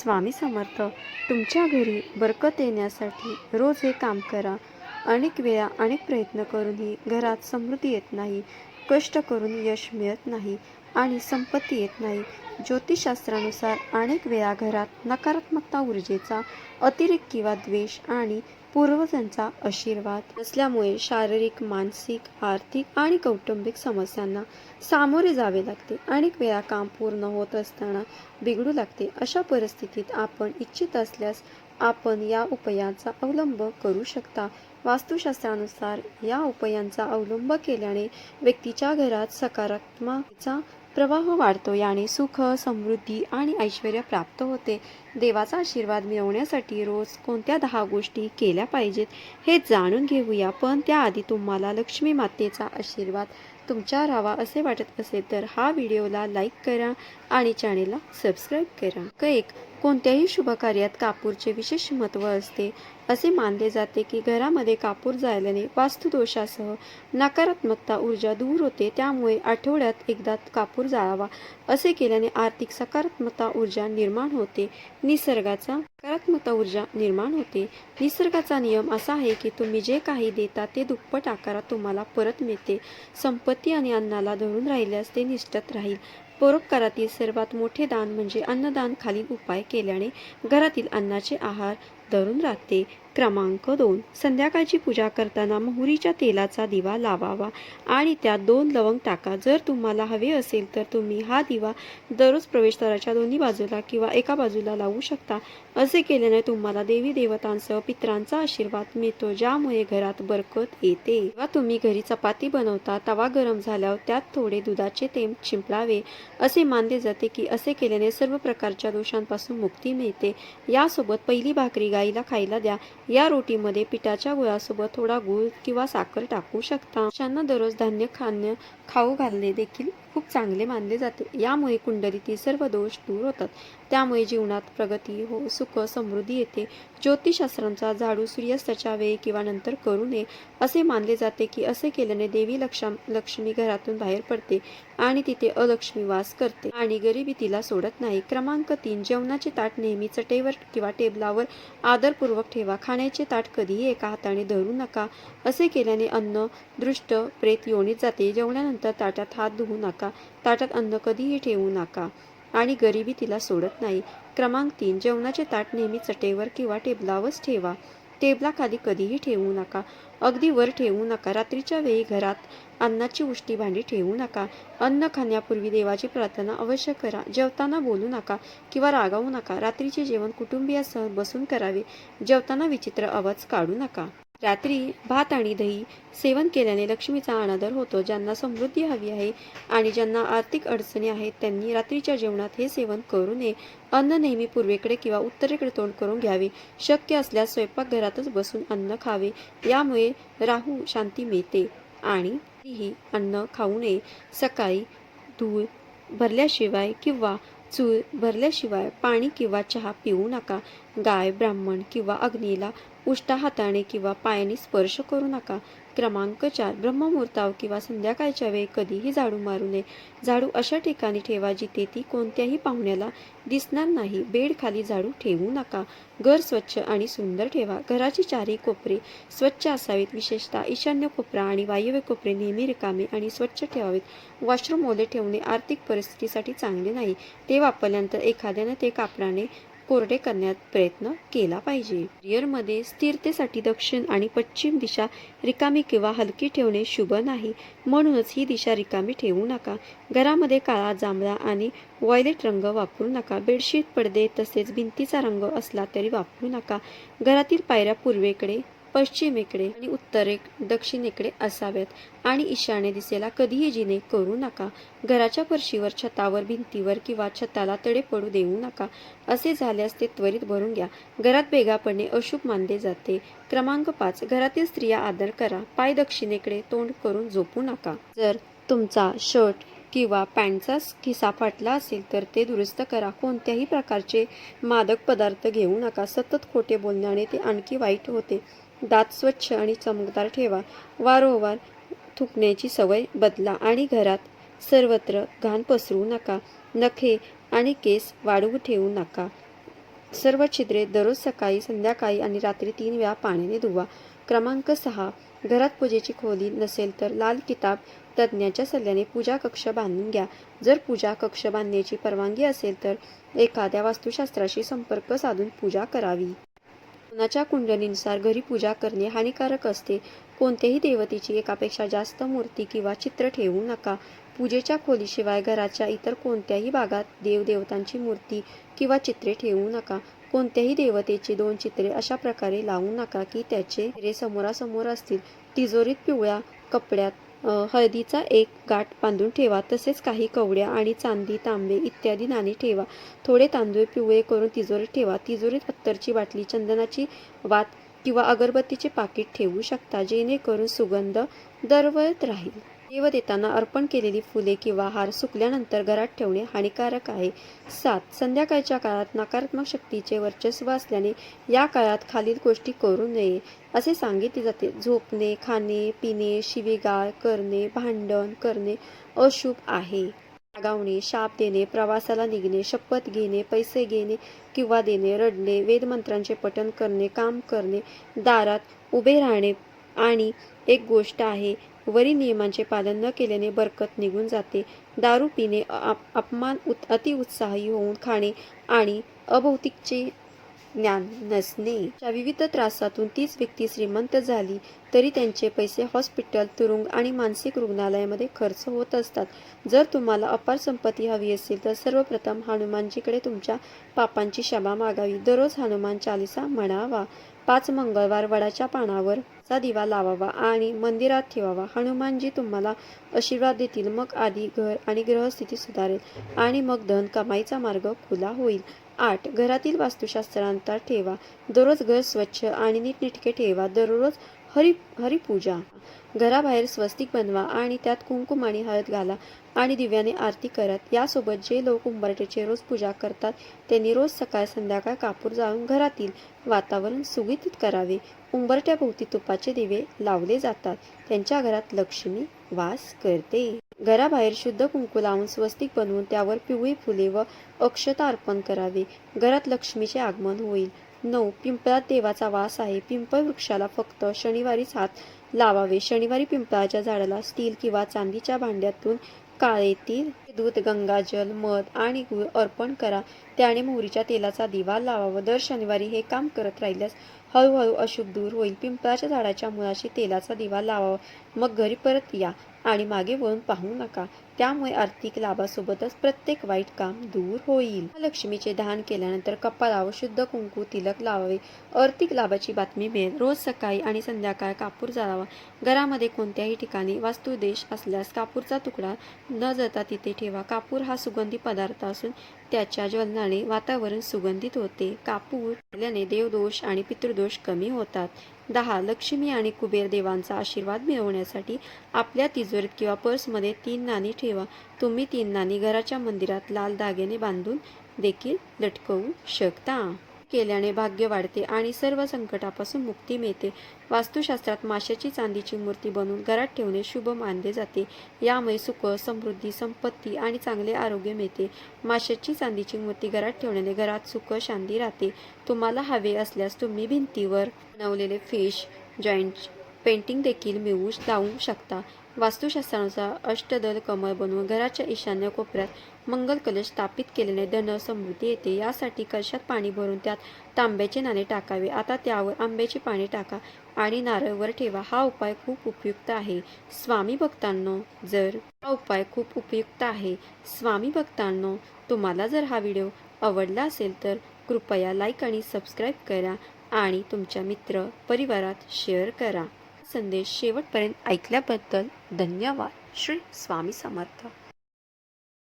स्वामी समर्थ तुमच्या घरी बरकत येण्यासाठी रोज हे काम करा. अनेक वेळा अनेक प्रयत्न करूनही घरात समृद्धी येत नाही कष्ट करून यश मिळत नाही आणि संपत्ती येत नाही. ज्योतिषशास्त्रानुसार अनेक वेळा घरात नकारात्मकता ऊर्जेचा अतिरेक किंवा द्वेष आणि पूर्वजांचा आशीर्वाद नसल्यामुळे शारीरिक मानसिक आर्थिक आणि कौटुंबिक समस्यांना सामोरे जावे लागते. अनेक वेळा काम पूर्ण होत असताना बिघडू लागते. अशा परिस्थितीत आपण इच्छित असल्यास आपण या उपायांचा अवलंब करू शकता. वास्तुशास्त्रानुसार या उपायांचा अवलंब केल्याने व्यक्तीच्या घरात सकारात्मकचा प्रवाह वाढतो याने सुख समृद्धी आणि ऐश्वर प्राप्त होते. देवाचा आशीर्वाद मिळवण्यासाठी रोज कोणत्या दहा गोष्टी केल्या पाहिजेत हे जाणून घेऊया. पण त्याआधी तुम्हाला लक्ष्मी मातेचा आशीर्वाद तुमच्यावर राहावा असे वाटत असेल तर हा व्हिडिओला लाईक करा आणि चॅनेलला सबस्क्राईब करा. क एक कोणत्याही शुभ कार्यात कापूरचे विशेष महत्त्व असते. असे मानले जाते की घरामध्ये कापूर जाळल्याने वास्तुदोषासह नकारात्मकता ऊर्जा दूर होते. त्यामुळे आठवड्यात एकदा कापूर जाळावा असे केल्याने आर्थिक सकारात्मकता ऊर्जा निर्माण होते. निसर्गाचा सकारात्मकता ऊर्जा निर्माण होते. निसर्गाचा नियम असा आहे की तुम्ही जे काही देता ते दुप्पट आकारात तुम्हाला परत मिळते. संपत्ती आणि अन्नाला धरून राहिल्यास ते निष्ठत राहील. परोपकारातील सर्वात मोठे दान म्हणजे अन्नदान खालील उपाय केल्याने घरातील अन्नाचे आहार धरून राहते. क्रमांक दोन. संध्याकाळची पूजा करताना मोहरीच्या तेलाचा दिवा लावावा आणि त्यात दोन लवंग टाका. जर तुम्हाला हवे असेल तर तुम्ही हा दिवा दररोज प्रवेशद्वाराच्या दोन्ही बाजूला किंवा एका बाजूला लावू शकता. असे केल्याने तुम्हाला देवी देवतांसह पित्रांचा आशीर्वाद मिळतो ज्यामुळे घरात बरकत येते. जेव्हा तुम्ही घरी चपाती बनवता तवा गरम झाल्यावर त्यात थोडे दुधाचे तेम चिंपलावे असे मानले जाते की असे केल्याने सर्व प्रकारच्या दोषांपासून मुक्ती मिळते. यासोबत पहिली भाकरी गाईला खायला द्या. या रोटीमध्ये पिठाच्या गुळासोबत थोडा गूळ किंवा साखर टाकू शकता. अशांना दररोज धान्य खाणं खाऊ घालणे देखील खूप चांगले मानले जाते. यामुळे कुंडलीतील सर्व दोष दूर होतात. त्यामुळे जीवनात प्रगती हो सुख समृद्धी येते. ज्योतिषशास्त्रांचा झाडू सूर्यास्ताच्या वेळी किंवा नंतर करू नये असे मानले जाते की असे केल्याने देवी लक्षा लक्ष्मी घरातून बाहेर पडते आणि तिथे अलक्ष्मी वास करते आणि गरिबी तिला सोडत नाही. क्रमांक तीन जेवणाचे ताट नेहमी चटेवर किंवा टेबलावर आदरपूर्वक ठेवा. खाण्याचे ताट कधीही एका हाताने धरू नका. असे केल्याने अन्न दृष्ट प्रेत योनीत जाते. जेवणानंतर ताटात हात धुवू नका. ताटात अन्न कधीही ठेवू नका. आणि गरिबी तिला सोडत नाही. क्रमांक तीन जेवणाचे ताट नेहमी चटेवर किंवा टेबलावरच ठेवा. टेबलाखाली कधीही ठेवू नका. अगदी वर ठेवू नका. रात्रीच्या वेळी घरात अन्नाची उष्टी भांडी ठेवू नका. अन्न खाण्यापूर्वी देवाची प्रार्थना अवश्य करा. जेवताना बोलू नका किंवा रागावू नका. रात्रीचे जेवण कुटुंबियासह बसून करावे. जेवताना विचित्र आवाज काढू नका. रात्री भात आणि दही सेवन केल्याने लक्ष्मीचा अनादर होतो. ज्यांना समृद्धी हवी आहे आणि ज्यांना आर्थिक अडचणी आहेत त्यांनी रात्रीच्या जेवणात हे सेवन करू नये. अन्न नेहमी पूर्वेकडे किंवा उत्तरेकडे तोंड करून घ्यावे. शक्य असल्यास स्वयंपाकघरातच बसून अन्न खावे. यामुळे राहू शांती मिळते आणि ही अन्न खाऊ नये. सकाळी धूळ भरल्याशिवाय किंवा चूळ भरल्याशिवाय पाणी किंवा चहा पिऊ नका. गाय ब्राह्मण किंवा अग्नीला उष्टा हाताने किंवा पायाने स्पर्श करू नका. क्रमांक चार ब्रह्ममुहूर्ताव किंवा संध्याकाळच्या वेळी कधीही झाडू मारू नये. झाडू अशा ठिकाणी ठेवा जिथे ती कोणत्याही पाहुण्याला दिसणार नाही. बेड खाली झाडू ठेवू नका. घर स्वच्छ आणि सुंदर ठेवा. घराची चारही कोपरे स्वच्छ असावीत. विशेषतः ईशान्य कोपरा आणि वायव्य कोपरे नेहमी रिकामे आणि स्वच्छ ठेवावेत. वॉशरूम ओले ठेवणे आर्थिक परिस्थितीसाठी चांगले नाही. ते वापरल्यानंतर एखाद्याने ते कापडाने कोरडे करण्यात प्रयत्न केला पाहिजे. रिअरमध्ये स्थिरतेसाठी दक्षिण आणि पश्चिम दिशा रिकामी किंवा हलकी ठेवणे शुभ नाही. म्हणूनच ही दिशा रिकामी ठेवू नका. घरामध्ये काळा जांभळा आणि व्हायलेट रंग वापरू नका. बेडशीट पडदे तसेच भिंतीचा रंग असला तरी वापरू नका. घरातील पायऱ्या पूर्वेकडे पश्चिमेकडे आणि उत्तरे दक्षिणेकडे असाव्यात आणि ईशान्य दिशेला कधीही जिने करू नका. घराच्या फरशीवर छतावर भिंतीवर किंवा छताला तडे पडू देऊ नका. असे झाल्यास ते त्वरित भरून घ्या. घरात बेगा पडणे अशुभ मानले जाते. क्रमांक पाच. घरातील स्त्रिया आदर करा. पाय दक्षिणेकडे तोंड करून झोपू नका. जर तुमचा शर्ट किंवा पॅन्टचा खिसा फाटला असेल तर ते दुरुस्त करा. कोणत्याही प्रकारचे मादक पदार्थ घेऊ नका. सतत खोटे बोलण्याने ते आणखी वाईट होते. दात स्वच्छ आणि चमकदार ठेवा. वारंवार थुकण्याची सवय बदला आणि घरात सर्वत्र घाण पसरू नका. नखे आणि केस वाढवू ठेवू नका. सर्व छिद्रे दररोज सकाळी संध्याकाळी आणि रात्री तीन वेळा पाण्याने धुवा. क्रमांक सहा. घरात पूजेची खोली नसेल तर लाल किताब तज्ज्ञाच्या सल्ल्याने पूजा कक्ष बांधून घ्या. जर पूजा कक्ष बांधण्याची परवानगी असेल तर एखाद्या वास्तुशास्त्राशी संपर्क साधून पूजा करावी. कोणाच्या कुंडलीनुसार घरी पूजा करणे हानिकारक असते. कोणत्याही देवतेची एकापेक्षा जास्त मूर्ती किंवा चित्र ठेवू नका. पूजेच्या खोलीशिवाय घराच्या इतर कोणत्याही भागात देवदेवतांची मूर्ती किंवा चित्रे ठेवू नका. कोणत्याही देवतेची दोन चित्रे अशा प्रकारे लावू नका की त्याचे चेहरे समोरासमोर असतील. तिजोरीत पिवळ्या कपड्यात हळदीचा एक गाठ बांधून ठेवा तसेच काही कवड्या आणि चांदी तांबे इत्यादी नाणी ठेवा. थोडे तांदूळ पिवळे करून तिजोरीत ठेवा. तिजोरीत अत्तरची बाटली चंदनाची वात किंवा अगरबत्तीचे पाकिट ठेवू शकता जेणेकरून सुगंध दरवळत राहील. देव देताना अर्पण केलेली फुले किंवा हार सुकल्यानंतर घरात ठेवणे हानिकारक आहे. सात संध्याकाळच्या काळात नकारात्मक शक्तीचे वर्चस्व असल्याने या काळात खालील गोष्टी करू नये असे सांगितले जाते. झोपणे खाणे पिणे शिवीगाळ करणे भांडण करणे अशुभ आहे. रागावणे शाप देणे प्रवासाला निघणे शपथ घेणे पैसे घेणे किंवा देणे रडणे वेदमंत्रांचे पठण करणे काम करणे दारात उभे राहणे आणि एक गोष्ट आहे वरील नियमांचे पालन न केल्याने बरकत निघून जाते. दारू पिणे अपमान उत अतिउत्साही होऊन खाणे आणि अभौतिकचे ज्ञान नसणे. अशा विविध त्रासातून तीच व्यक्ती श्रीमंत झाली तरी त्यांचे पैसे हॉस्पिटल तुरुंग आणि मानसिक रुग्णालयामध्ये खर्च होत असतात. जर तुम्हाला अपार संपत्ती हवी असेल तर सर्वप्रथम हनुमानजीकडे तुमच्या पापांची क्षमा मागावी. दररोज हनुमान चालिसा म्हणावा. पाच मंगळवार वडाच्या पानावर चा दिवा लावावा आणि मंदिरात ठेवावा. हनुमानजी तुम्हाला आशीर्वाद देतील. मग आधी घर आणि ग्रहस्थिती सुधारेल आणि मग धन कमाईचा मार्ग खुला होईल. आठ घरातील वास्तुशास्त्रांतर ठेवा. दररोज घर स्वच्छ आणि नीटनेटके ठेवा. दररोज हरी हरिपूजा. घराबाहेर स्वस्तिक बनवा आणि त्यात कुंकुम आणि हळद घाला आणि दिव्याने आरती करत. यासोबत जे लोक उंबरटेचे रोज पूजा करतात त्यांनी रोज सकाळ संध्याकाळ कापूर जाळून घरातील वातावरण सुगीतीत करावे. उंबरट्याभोवती तुपाचे दिवे लावले जातात. त्यांच्या घरात लक्ष्मी वास करते. घराबाहेर शुद्ध कुंकू लावून स्वस्तिक बनवून त्यावर पिवळी फुले व अक्षता अर्पण करावे. घरात लक्ष्मीचे आगमन होईल. नऊ पिंपळात देवाचा वास आहे. पिंपळ वृक्षाला फक्त शनिवारीच हात लावावे. शनिवारी पिंपळाच्या झाडाला स्टील किंवा चांदीच्या भांड्यातून काळे तीळ दूध गंगाजल मध आणि गुळ अर्पण करा. त्याने मोहरीच्या तेलाचा दिवा लावावा. दर शनिवारी हे काम करत राहिल्यास हळूहळू अशुभ दूर होईल. पिंपळाच्या झाडाच्या मुळाशी तेलाचा दिवा लावावा. मग घरी परत या. आणि मागे वळून पाहू नका. त्यामुळे आर्थिक लाभासोबतच प्रत्येक वाईट काम दूर होईल. लक्ष्मीचे दान केल्यानंतर कपाळावर शुद्ध कुंकू तिलक लावावे. आर्थिक लाभाची बातमी मिळेल. रोज सकाळी आणि संध्याकाळ कापूर जाळावा. घरामध्ये कोणत्याही ठिकाणी वास्तुदेश असल्यास कापूरचा तुकडा न जाता तिथे ठेवा. कापूर हा सुगंधी पदार्थ असून त्याच्या ज्वलनाने वातावरण सुगंधित होते. कापूर जाळल्याने देवदोष आणि पितृदोष कमी होतात. दहा लक्ष्मी आणि कुबेर देवांचा आशीर्वाद मिळवण्यासाठी आपल्या तिजोरीत किंवा पर्समध्ये तीन नाणी ठेवा. तुम्ही तीन नाणी घराच्या मंदिरात लाल धाग्याने बांधून देखील लटकवू शकता. केल्याने भाग्य वाढते आणि सर्व संकटापासून मुक्ती मिळते. वास्तुशास्त्रात माशाची चांदीची मूर्ती बनवून घरात ठेवणे शुभ मानले जाते. यामुळे सुख समृद्धी संपत्ती आणि चांगले आरोग्य मिळते. माशाची चांदीची मूर्ती घरात ठेवण्याने घरात सुख शांती राहते. तुम्हाला हवे असल्यास तुम्ही भिंतीवर बनवलेले फिश जॉईंट पेंटिंग देखील मिळवू लावू शकता. वास्तुशास्त्रानुसार अष्टदल कमळ बनवून घराच्या ईशान्य कोपऱ्यात मंगल कलश स्थापित केल्याने धन समृद्धी येते. यासाठी कलशात पाणी भरून त्यात तांब्याचे नाणे टाकावे. आता त्यावर आंब्याची पाने टाका आणि नारळवर ठेवा. हा उपाय खूप उपयुक्त आहे. स्वामी भक्तांनो जर हा उपाय खूप उपयुक्त आहे स्वामी भक्तांनो तुम्हाला जर हा व्हिडिओ आवडला असेल तर कृपया लाईक आणि सबस्क्राईब करा आणि तुमच्या मित्र परिवारात शेअर करा. संदेश शेवटपर्यंत ऐकल्याबद्दल धन्यवाद. श्री स्वामी समर्थ.